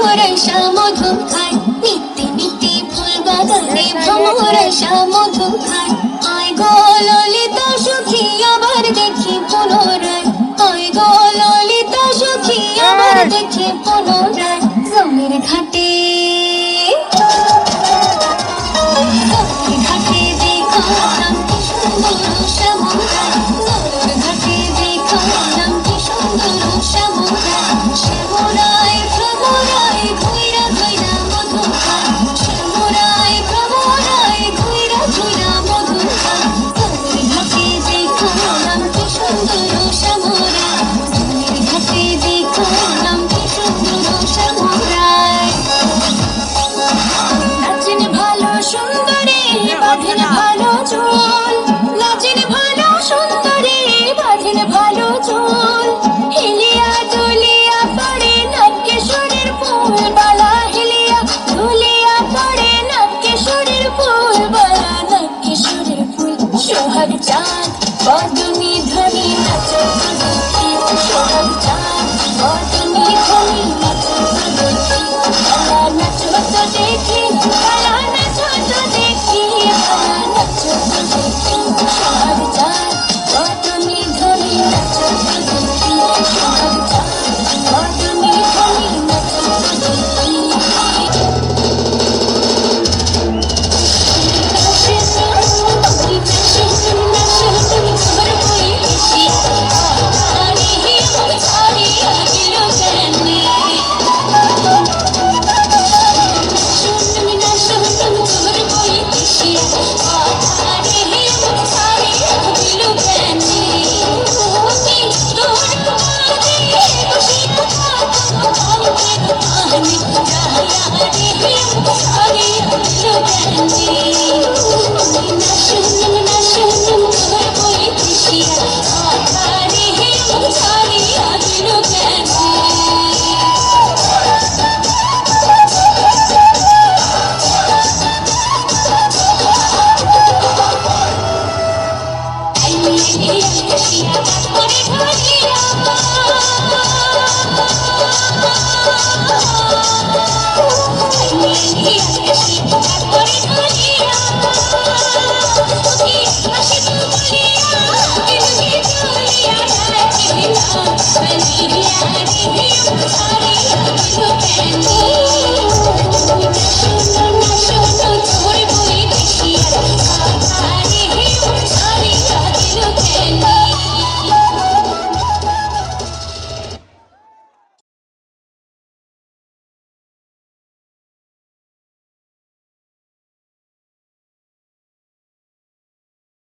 ভ্রমর শ্যামধু খায় নিত্যে নিত্যে ফুল বাগানে ভ্রমর শ্যামধু খায় ভালো চুল নাচেন ভালো সুন্দরী বাঁধেন ভালো চুল। হিলিয়া দুলিয়া পড়ে নাটকেশ্বরের ফুল বালা হিলিয়া দুলিয়া পড়ে নাটকেশ্বরের ফুল বালা নাটকেশ্বরের ফুল, সোহাগ চাঁদ খুশি খুশি করে ঢুকিয়া